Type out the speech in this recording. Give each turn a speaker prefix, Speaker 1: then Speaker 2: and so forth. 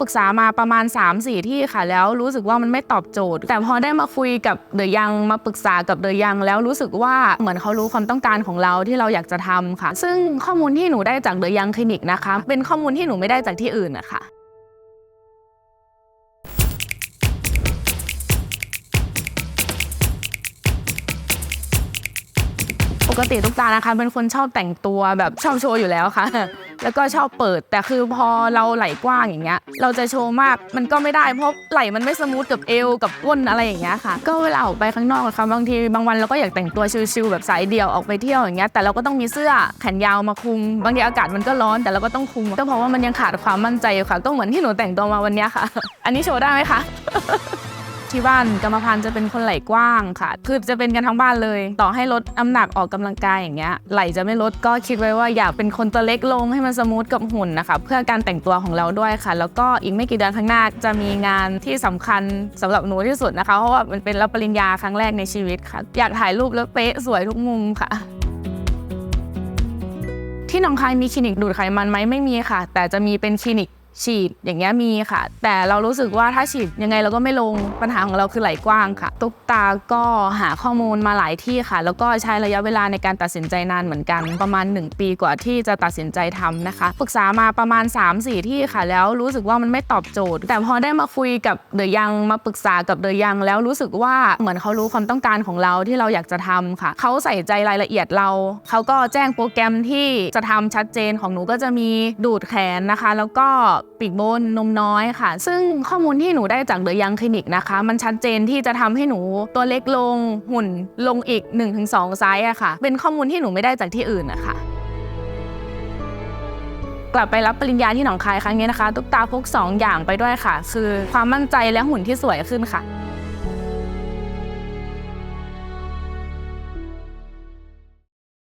Speaker 1: ปรึกษามาประมาณ 3-4 ที่ค่ะ แล้วรู้สึกว่ามันไม่ตอบโจทย์ แต่พอได้มาคุยกับเดอะยังมาปรึกษากับเดอะยังแล้วรู้สึกว่าเหมือนเขารู้ความต้องการของเราที่เราอยากจะทำค่ะ ซึ่งข้อมูลที่หนูได้จากเดอะยังคลินิกนะคะ เป็นข้อมูลที่หนูไม่ได้จากที่อื่นนะคะปกติตุ๊กตานะคะเป็นคนชอบแต่งตัวแบบชอบโชว์อยู่แล้วค่ะ แล้วก็ชอบเปิด แต่คือพอเราไหลกว้างอย่างเงี้ย เราจะโชว์มากมันก็ไม่ได้เพราะไหลมันไม่สมูทกับเอวกับก้นอะไรอย่างเงี้ยค่ะ ก็เวลาออกไปข้างนอกค่ะบางทีบางวันเราก็อยากแต่งตัวชิลๆแบบสายเดี่ยวออกไปเที่ยวอย่างเงี้ยแต่เราก็ต้องมีเสื้อแขนยาวมาคุม บางทีอากาศมันก็ร้อนแต่เราก็ต้องคุมก็เพราะว่ามันยังขาดความมั่นใจอยู่ค่ะ ก็เหมือนที่หนูแต่งตัวมาวันเนี้ยค่ะ อันนี้โชว์ได้ไหมคะ ที่บ้านกรรมพันธุ์จะเป็นคนไหล่กว้างค่ะ คือจะเป็นกันทั้งบ้านเลย ต่อให้ลดน้ำหนักออกกำลังกายอย่างเงี้ยไหล่จะไม่ลดก็คิดไว้ว่าอยากเป็นคนตัวเล็กลงให้มันสมูทกับหุ่นนะคะเพื่อการแต่งตัวของเราด้วยค่ะ แล้วก็อีกไม่กี่เดือนข้างหน้าจะมีงานที่สำคัญสำหรับหนูที่สุดนะคะเพราะว่ามันเป็นรับปริญญาครั้งแรกในชีวิตค่ะ อยากถ่ายรูปแล้วเป๊ะสวยทุกมุมค่ะที่หนองคายมีคลินิกดูดไขมันไหมไม่มีค่ะ แต่จะมีเป็นคลินิก ฉีดอย่างเงี้ยมีค่ะ แต่เรารู้สึกว่าถ้าฉีดยังไงเราก็ไม่ลงปัญหาของเราคือไหลกว้างค่ะ ตุ๊กตาก็หาข้อมูลมาหลายที่ค่ะ แล้วก็ใช้ระยะเวลาในการตัดสินใจนานเหมือนกัน ประมาณ 1 ปีกว่าที่จะตัดสินใจทำนะคะปรึกษามาประมาณ 3-4 ที่ค่ะ แล้วรู้สึกว่ามันไม่ตอบโจทย์ แต่พอได้มาคุยกับเดอะยังมาปรึกษากับเดอะยังแล้วรู้สึกว่าเหมือนเขารู้ความต้องการของเราที่เราอยากจะทำค่ะเขาใส่ใจรายละเอียดเราเขาก็แจ้งโปรแกรมที่จะทำชัดเจนของหนูก็จะมีดูดแขนนะคะ แล้วก็ปีกบนนมน้อยค่ะ ซึ่งข้อมูลที่หนูได้จากเดอะยังคลินิกนะคะ มันชัดเจนที่จะทำให้หนูตัวเล็กลงหุ่นลงอีก 1-2 ไซส์อะค่ะ เป็นข้อมูลที่หนูไม่ได้จากที่อื่นนะคะกลับไปรับปริญญาที่หนองคายครั้งนี้นะคะ ตุ๊กตาพกสองอย่างไปด้วยค่ะ คือความมั่นใจและหุ่นที่สวยขึ้นค่ะ